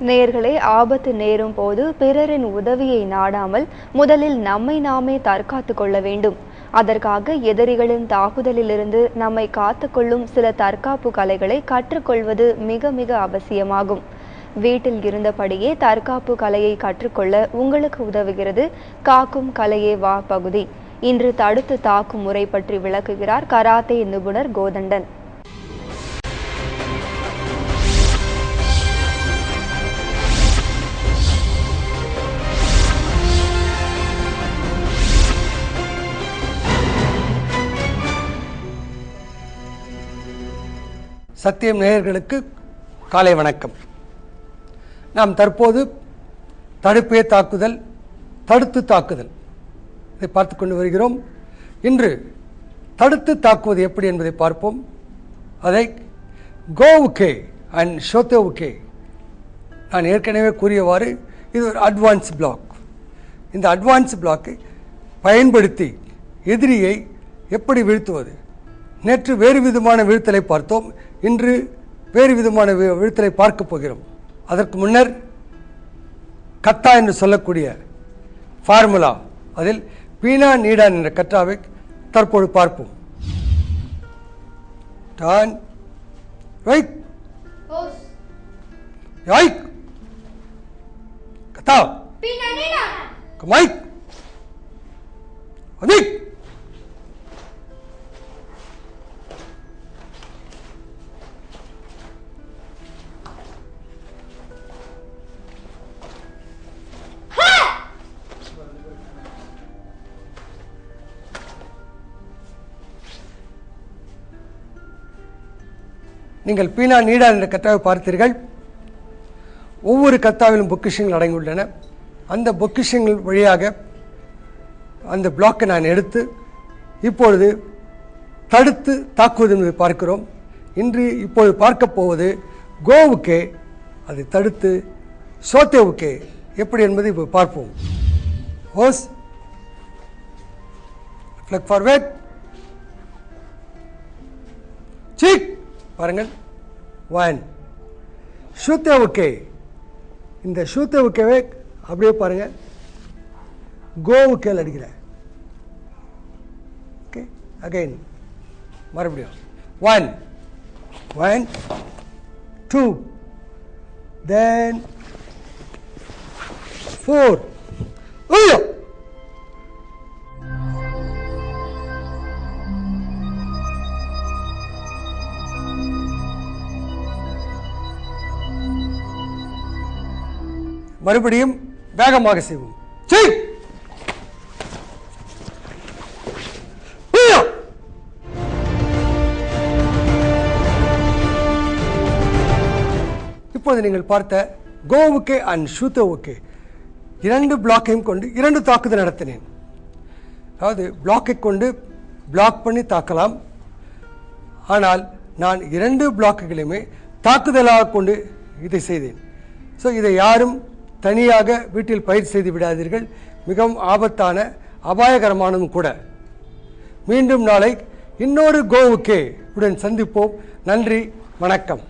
நேர்களே ஆபத்து நேரும் போது பிறரின் உதவியை நாடாமல் முதலில் நம்மை நாமே தற்காத்து கொள்ள வேண்டும். அதற்காக எதிரிகளின் தாக்குதலிலிருந்து நம்மை காத்துக்கொள்ளும் சில தற்காப்பு கலைகளை கற்றுக்கொள்வது மிக மிக அவசியமாகும். வீட்டில் இருந்தபடியே தற்காப்பு கலையை கற்றுக்கொள்ள உங்களுக்கு உதவுகிறது காக்கும் கலையே வா பகுதி. இன்று தடுத்து தாக்கும் முறை பற்றி விளக்குகிறார் கராத்தே நிபுணர் கோதண்டன். சத்தியம் நேயர்களுக்கு காலை வணக்கம். நாம் தற்போது தடுப்பே தாக்குதல் தடுத்து தாக்குதல் இதை பார்த்து கொண்டு வருகிறோம். இன்று தடுத்து தாக்குவது எப்படி என்பதை பார்ப்போம். அதை கோவுக்கே அண்ட் ஷோத்தோவுக்கே நான் ஏற்கனவே கூறியவாறு இது ஒரு அட்வான்ஸ் பிளாக் இந்த அட்வான்ஸ் பிளாக்கை பயன்படுத்தி எதிரியை எப்படி வீழ்த்துவது? நேற்று வேறு விதமான வீழ்த்தலை பார்த்தோம். இன்று வேறு விதமான வீழ்த்தலை பார்க்க போகிறோம். அதற்கு முன்னர் கத்தா என்று சொல்லக்கூடிய ஃபார்முலா அதில் பீனா நீடான் என்ற கட்டாவை தற்போது பார்ப்போம். டான் ரைட் ரைட் கத்தா கமாய் அமிக். நீங்கள் பீனா நீடா என்ற கத்தாவை பார்த்தீர்கள். ஒவ்வொரு கத்தாவிலும் பொக்கிஷங்கள் அடங்கியுள்ளன. அந்த பொக்கிஷங்கள் வழியாக அந்த பிளாக்கை நான் எடுத்து இப்பொழுது தடுத்து தாக்குவது என்பதை பார்க்கிறோம். இன்று இப்பொழுது பார்க்க போவது கோவுக்கே அதை தடுத்து சோத்தேவுக்கே. எப்படி என்பதை இப்போ பார்ப்போம். ஹோஸ் ஃப்ளக் ஃபார்வேட் பாருங்கள். ஒன் ஷூத்தேவுக்கே இந்த ஷூத்தேவுக்கேவே அப்படியே பாருங்கள் கோவுக்கேல் அடிக்கிறேன் ஓகே அகைன் மறுபடியும். One one two then four ஐயோ! மறுபடியும் வேகமாக செய்வோம். செய்! இப்போது நீங்கள் பார்த்த கோவுக்கே அண்ட் ஷூத்தோவுக்கே இரண்டு பிளாக்கையும் கொண்டு இரண்டு தாக்குதல் நடத்தினேன். அதாவது பிளாக்கை கொண்டு பிளாக் பண்ணி தாக்கலாம். ஆனால் நான் இரண்டு பிளாக்குகளையுமே தாக்குதலாக கொண்டு இதை செய்தேன். ஸோ இதை யாரும் தனியாக வீட்டில் பயிர் செய்து விடாதீர்கள். மிகவும் ஆபத்தான அபாயகரமானதும் கூட. மீண்டும் நாளை இன்னொரு கோவுக்கே உடன் சந்திப்போம். நன்றி வணக்கம்.